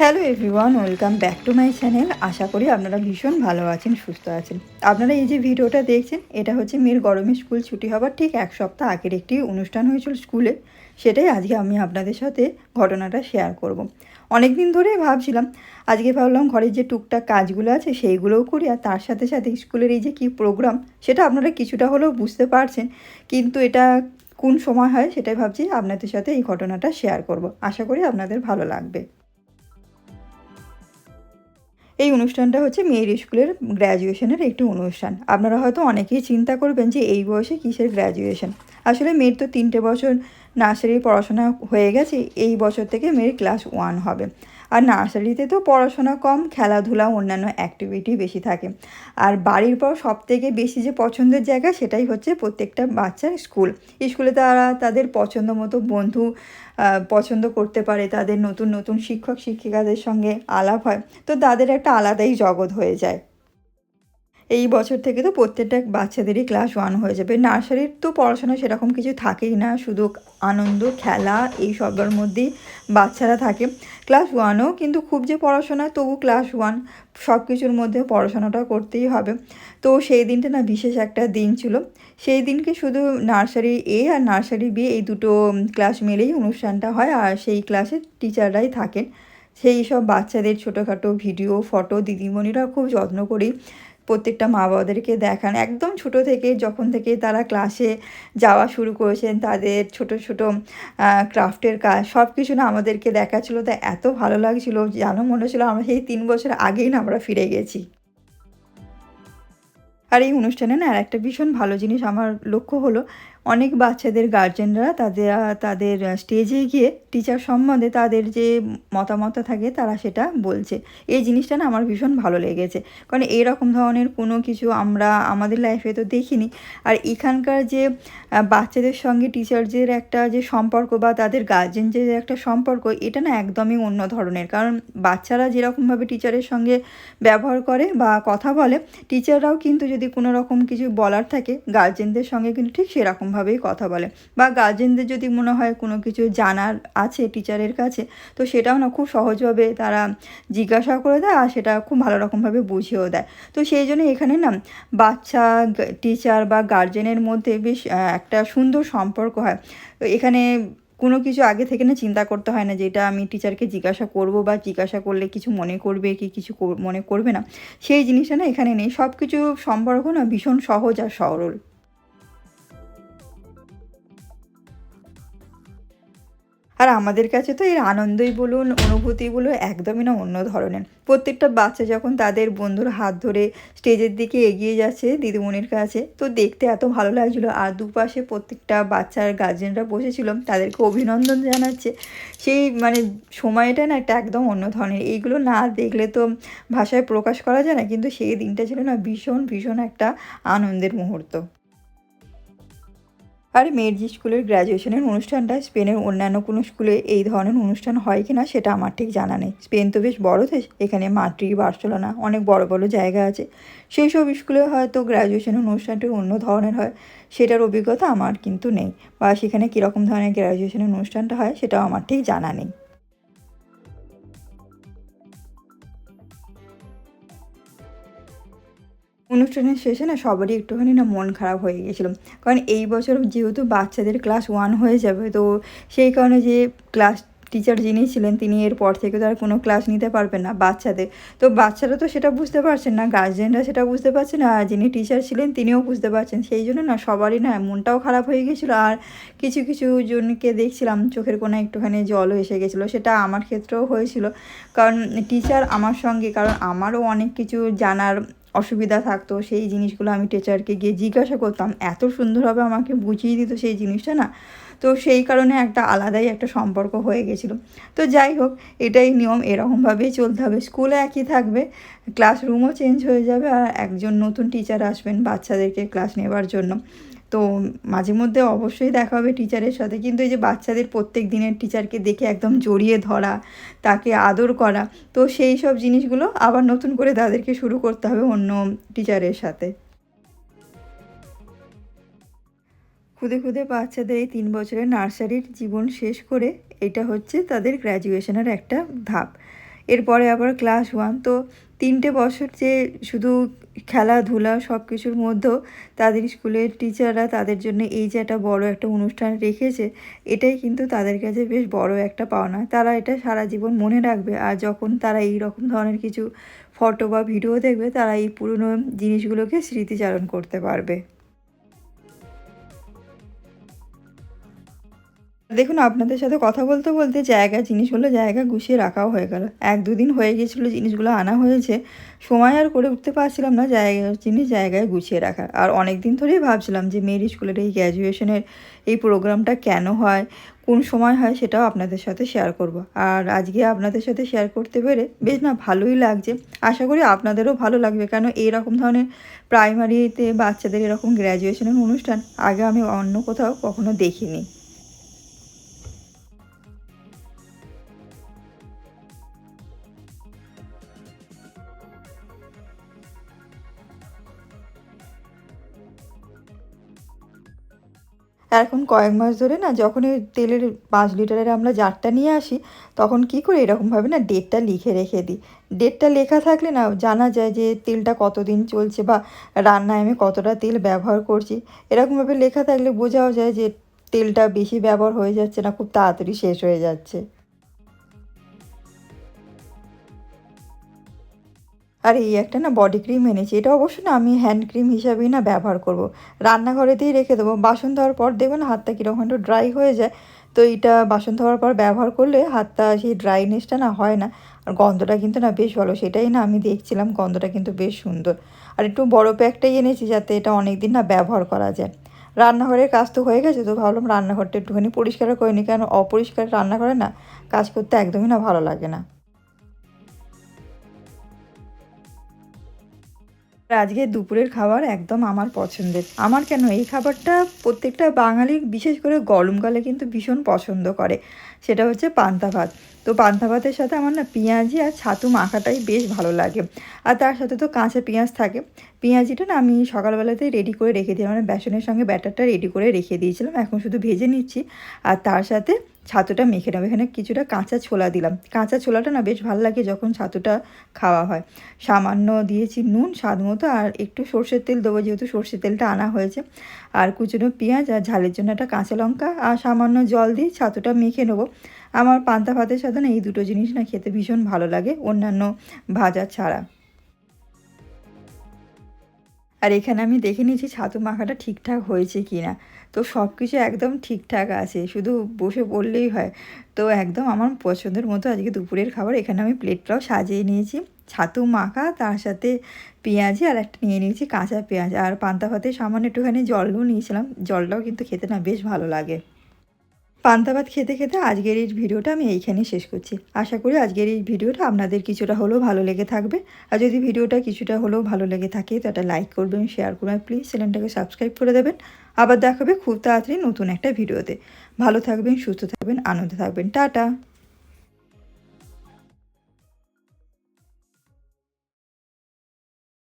Hello everyone welcome back to my channel আশা করি আপনারা ভীষণ ভালো আছেন, সুস্থ আছেন। আপনারা এই যে ভিডিওটা দেখছেন, এটা হচ্ছে মেয়ের গরমে স্কুল ছুটি হবার ঠিক এক সপ্তাহ আগের একটি অনুষ্ঠান হয়েছিল স্কুলে। সেটাই আজকে আমি আপনাদের সাথে ঘটনাটা শেয়ার করব। অনেক দিন ধরেই ভাবছিলাম, আজকে ভাবলাম ঘরের যে টুকটাক কাজগুলো আছে সেইগুলোও করি আর তার সাথে সাথে স্কুলের এই যে কী প্রোগ্রাম সেটা আপনারা কিছুটা হলেও বুঝতে পারছেন। কিন্তু এটা কোন সময় হয় সেটাই ভাবছি আপনাদের সাথে এই ঘটনাটা শেয়ার করব। আশা করি আপনাদের ভালো লাগবে। এই অনুষ্ঠানটা হচ্ছে মেয়ের স্কুলের গ্র্যাজুয়েশনের একটি অনুষ্ঠান। আপনারা হয়তো অনেকেই চিন্তা করবেন যে এই বয়সে কিসের গ্র্যাজুয়েশন আসলে মেয়ের তো তিনটে বছর নার্সারি পড়াশোনা হয়ে গেছে, এই বছর থেকে মেয়ের ক্লাস ওয়ান হবে। আর নার্সারিতে তো পড়াশোনা কম, খেলাধুলা, অন্যান্য অ্যাক্টিভিটি বেশি থাকে। আর বাড়ির পর সবথেকে বেশি যে পছন্দের জায়গা সেটাই হচ্ছে প্রত্যেকটা বাচ্চার স্কুল। স্কুলে তারা তাদের পছন্দ মতো বন্ধু পছন্দ করতে পারে, তাদের নতুন নতুন শিক্ষক, শিক্ষিকাদের সঙ্গে আলাপ হয়। তো তাদের একটা আলাদাই জগৎ হয়ে যায়। এই বছর থেকে তো প্রত্যেকটা বাচ্চাদেরই ক্লাস ওয়ান হয়ে যাবে। নার্সারির তো পড়াশোনা সেরকম কিছু থাকেই না, শুধু আনন্দ, খেলা, এই সবার মধ্যেই বাচ্চারা থাকে। ক্লাস ওয়ানও কিন্তু খুব যে পড়াশোনা, তবু ক্লাস ওয়ান সব কিছুর মধ্যে পড়াশোনাটা করতেই হবে। তো সেই দিনটা না বিশেষ একটা দিন ছিল। সেই দিনকে শুধু নার্সারি এ আর নার্সারি বি এই দুটো ক্লাস মিলেই অনুষ্ঠানটা হয়, আর সেই ক্লাসে টিচাররাই থাকেন। সেই সব বাচ্চাদের ছোটোখাটো ভিডিও ফটো দিদিমণিরা খুব যত্ন করেই প্রত্যেকটা মা বাবাদেরকে দেখান। একদম ছোট থেকে যখন থেকে তারা ক্লাসে যাওয়া শুরু করেছেন, তাদের ছোট ছোট ক্রাফটের কাজ সব কিছু না আমাদেরকে দেখাচ্ছিলো। তা এত ভালো লাগছিল, যেন মনে হচ্ছিল আমরা সেই তিন বছর আগেই না আমরা ফিরে গেছি। আর এই অনুষ্ঠানে না আর একটা ভীষণ ভালো জিনিস আমার লক্ষ্য হলো অনেক বাচ্চাদের গার্জেনরা তাদের তাদের স্টেজে গিয়ে টিচার সম্বন্ধে তাদের যে মতামত থাকে তারা সেটা বলছে। এই জিনিসটা না আমার ভীষণ ভালো লেগেছে। কারণ এরকম ধরনের কোনো কিছু আমরা আমাদের লাইফে তো দেখিনি। আর এখানকার যে বাচ্চাদের সঙ্গে টিচারদের একটা যে সম্পর্ক বা তাদের গার্জেন যে একটা সম্পর্ক, এটা না একদমই অন্য ধরনের। কারণ বাচ্চারা যেরকমভাবে টিচারের সঙ্গে ব্যবহার করে বা কথা বলে টিচাররাও কিন্তু যদি কোনো রকম কিছু বলার থাকে গার্জেনদের সঙ্গে কিন্তু ঠিক সেরকম ভাবেই কথা বলে। বা গার্জেনদের যদি মনে হয় কোনো কিছু জানার আছে টিচারের কাছে, তো সেটাও না খুব সহজভাবে তারা জিজ্ঞাসা করে দেয় আর সেটা খুব ভালো রকমভাবে বুঝিয়েও দেয়। তো সেই জন্য এখানে না বাচ্চা টিচার বা গার্জেনের মধ্যে বেশ একটা সুন্দর সম্পর্ক হয়। তো এখানে কোনো কিছু আগে থেকে না চিন্তা করতে হয় না যে এটা আমি টিচারকে জিজ্ঞাসা করব বা জিজ্ঞাসা করলে কিছু মনে করবে কি কিছু মনে করবে না। সেই জিনিসটা না এখানে নেই। সব কিছু সম্পর্ক না ভীষণ সহজ আর সরল। আর আমাদের কাছে তো এর আনন্দই বলুন, অনুভূতি বলুন, একদমই না, অন্য ধরনের। প্রত্যেকটা বাচ্চা যখন তাদের বন্ধুর হাত ধরে স্টেজের দিকে এগিয়ে যাচ্ছে দিদিমণির কাছে, তো দেখতে এত ভালো লাগছিল। আর দুপাশে প্রত্যেকটা বাচ্চার গার্জেনরা বসেছিল, তাদেরকে অভিনন্দন জানাচ্ছে। সেই মানে সময়টা না একটা একদম অন্য ধরনের। এইগুলো না দেখলে তো ভাষায় প্রকাশ করা যায় না, কিন্তু সেই দিনটা ছিল না ভীষণ ভীষণ একটা আনন্দের মুহূর্ত। আর মেয়েরজি স্কুলের গ্র্যাজুয়েশনের অনুষ্ঠানটা স্পেনের অন্যান্য কোনো স্কুলে এই ধরনের অনুষ্ঠান হয় কি না সেটা আমার ঠিক জানা নেই। স্পেন তো বেশ বড় দেশ, এখানে মাতৃ বার্সেলোনা অনেক বড় বড় জায়গা আছে। সেই সব স্কুলে হয়তো গ্র্যাজুয়েশনের অনুষ্ঠানটি অন্য ধরনের হয়, সেটার অভিজ্ঞতা আমার কিন্তু নেই বা সেখানে কীরকম ধরনের গ্র্যাজুয়েশনের অনুষ্ঠানটা হয় সেটাও আমার ঠিক জানা নেই। অনুষ্ঠানের শেষে না সবারই একটুখানি না মন খারাপ হয়ে গেছিল। কারণ এই বছর যেহেতু বাচ্চাদের ক্লাস ওয়ান হয়ে যাবে, তো সেই কারণে যে ক্লাস টিচার যিনি ছিলেন, তিনি এরপর থেকে তো আর কোনো ক্লাস নিতে পারবেন না বাচ্চাদের। তো বাচ্চারা তো সেটা বুঝতে পারছেন না গার্জেনরা সেটা বুঝতে পারছেন না আর যিনি টিচার ছিলেন, তিনিও বুঝতে পারছেন। সেই জন্য না সবারই না মনটাও খারাপ হয়ে গেছিল। আর কিছু কিছু জনকে দেখছিলাম, চোখের কোনো একটুখানি জলও এসে গেছিল। সেটা আমার ক্ষেত্রেও হয়েছিল। কারণ টিচার আমার সঙ্গে, কারণ আমারও অনেক কিছু জানার অসুবিধা থাকতো, সেই জিনিসগুলো আমি টিচারকে গিয়ে জিজ্ঞাসা করতাম। এত সুন্দরভাবে আমাকে বুঝিয়ে দিত সেই জিনিসটা না? তো সেই কারণে একটা আলাদাই একটা সম্পর্ক হয়ে গেছিল। তো যাই হোক, এটাই নিয়ম, এরকমভাবেই চলতে হবে। স্কুলে একই থাকবে ক্লাসরুমও চেঞ্জ হয়ে যাবে আর একজন নতুন টিচার আসবেন বাচ্চাদেরকে ক্লাস নেবার জন্য। তো মাঝে মধ্যে অবশ্যই দেখা হবে টিচারের সাথে। কিন্তু এই যে বাচ্চাদের প্রত্যেক দিনের টিচারকে দেখে একদম জড়িয়ে ধরা, তাকে আদর করা, তো সেই সব জিনিসগুলো আবার নতুন করে তাদেরকে শুরু করতে হবে অন্য টিচারের সাথে। খুদে খুদে বাচ্চাদের এই তিন বছরের নার্সারির জীবন শেষ করে এটা হচ্ছে তাদের গ্র্যাজুয়েশনের একটা ধাপ। এরপরে আবার ক্লাস ওয়ান তো তিনটে বছর যে শুধু খেলাধুলা সব কিছুর মধ্যেও তাদের স্কুলের টিচাররা তাদের জন্য এই যে একটা বড় একটা অনুষ্ঠান রেখেছে, এটাই কিন্তু তাদের কাছে বেশ বড় একটা পাওনা। তারা এটা সারা জীবন মনে রাখবে আর যখন তারা এই রকম ধরনের কিছু ফটো বা ভিডিও দেখবে, তারা এই পুরনো জিনিসগুলোকে স্মৃতিচারণ করতে পারবে। দেখুন, আপনাদের সাথে কথা বলতে বলতে জায়গা জিনিসগুলো জায়গা গুছিয়ে রাখাও হয়ে গেল। এক দুদিন হয়ে গিয়েছিল জিনিসগুলো আনা হয়েছে। সময় আর করে উঠতে পারছিলাম না জায়গা, জিনিস জায়গায় গুছিয়ে রাখার। আর অনেক দিন ধরেই ভাবছিলাম যে মেয়ের স্কুলের এই গ্র্যাজুয়েশনের এই প্রোগ্রামটা কেন হয়, কোন সময় হয় সেটাও আপনাদের সাথে শেয়ার করব। আর আজকে আপনাদের সাথে শেয়ার করতে পেরে বেশ না ভালোই লাগছে। আশা করি আপনাদেরও ভালো লাগবে, কেন এইরকম ধরনের প্রাইমারিতে বাচ্চাদের এরকম গ্র্যাজুয়েশনের অনুষ্ঠান আগে আমি অন্য কোথাও কখনো দেখিনি। এখন কয়েক মাস ধরে না যখন এই তেলের পাঁচ লিটারের আমরা জারটা নিয়ে আসি, তখন কি করে এরকমভাবে না ডেটটা লিখে রেখে দিই? ডেটটা লেখা থাকলে না জানা যায় যে তেলটা কতদিন চলছে বা রান্নায় আমি কতটা তেল ব্যবহার করছি। এরকমভাবে লেখা থাকলে বোঝাও যায় যে তেলটা বেশি ব্যবহার হয়ে যাচ্ছে না, খুব তাড়াতাড়ি শেষ হয়ে যাচ্ছে। আর এই একটা না বডি ক্রিম এনেছি, এটা অবশ্য না আমি হ্যান্ড ক্রিম হিসাবেই না ব্যবহার করব। রান্নাঘরেতেই রেখে দেবো। বাসন ধোয়ার পর দেখবেন হাতটা কীরকম একটু ড্রাই হয়ে যায়। তো এইটা বাসন ধোয়ার পর ব্যবহার করলে হাতটা সেই ড্রাইনেসটা না হয় না। আর গন্ধটা কিন্তু না বেশ ভালো, সেটাই না আমি দেখছিলাম গন্ধটা কিন্তু বেশ সুন্দর। আর একটু বড় প্যাকটাই এনেছি যাতে এটা অনেক দিন না ব্যবহার করা যায়। রান্নাঘরের কাজ তো হয়ে গেছে, তো ভাবলাম রান্নাঘরটা একটুখানি পরিষ্কার করে নিই। কেন অপরিষ্কার রান্নাঘরে না কাজ করতে একদমই না ভালো লাগে না। আজকে দুপুরের খাবার একদম আমার পছন্দের। আমার কেন এই খাবারটা প্রত্যেকটা বাঙালি বিশেষ করে গরমকালে কিন্তু ভীষণ পছন্দ করে। সেটা হচ্ছে পান্তা ভাত। তো পান্তা ভাতের সাথে আমার না পেঁয়াজি আর ছাতু মাখাটাই বেশ ভালো লাগে। আর তার সাথে তো কাঁচা পেঁয়াজ থাকে। পেঁয়াজিটা না আমি সকালবেলাতেই রেডি করে রেখে দিই মানে বেসনের সঙ্গে ব্যাটারটা রেডি করে রেখে দিয়েছিলাম। এখন শুধু ভেজে নিচ্ছি। আর তার সাথে ছাতুটা মেখে নেব। এখানে কিছুটা কাঁচা ছোলা দিলাম। কাঁচা ছোলাটা না বেশ ভালো লাগে যখন ছাতুটা খাওয়া হয়। সামান্য দিয়েছি নুন স্বাদ মতো আর একটু সর্ষের তেল দেবো যেহেতু সর্ষের তেলটা আনা হয়েছে। আর কুচুনো পেঁয়াজ আর ঝালের জন্য একটা কাঁচা লঙ্কা আর সামান্য জল দিয়ে ছাতুটা মেখে নেব। আমার পান্তা ভাতের সাথে না এই দুটো জিনিস না খেতে ভীষণ ভালো লাগে, অন্যান্য ভাজা ছাড়া। আর এখানে আমি দেখে নিয়েছি ছাতু মাখাটা ঠিকঠাক হয়েছে কি না তো সব কিছু একদম ঠিকঠাক আছে, শুধু বসে পড়লেই হয়। তো একদম আমার পছন্দের মতো আজকে দুপুরের খাবার। এখানে আমি প্লেটটাও সাজিয়ে নিয়েছি। ছাতু মাখা, তার সাথে পেঁয়াজি আর একটা নিয়ে নিয়েছি কাঁচা পেঁয়াজ। আর পান্তা ভাতে সামান্য একটুখানি জলও নিয়েছিলাম। জলটাও কিন্তু খেতে না বেশ ভালো লাগে। পান্তা ভাত খেতে খেতে আজকের এই ভিডিওটা আমি এইখানে শেষ করছি। আশা করি আজকের এই ভিডিওটা আপনাদের কিছুটা হলেও ভালো লেগে থাকবে। আর যদি ভিডিওটা কিছুটা হলেও ভালো লেগে থাকে, তো একটা লাইক করবেন শেয়ার করবেন প্লিজ চ্যানেলটাকে সাবস্ক্রাইব করে দেবেন। আবার দেখাবে খুব তাড়াতাড়ি নতুন একটা ভিডিওতে। ভালো থাকবেন, সুস্থ থাকবেন, আনন্দ থাকবেন। টাটা!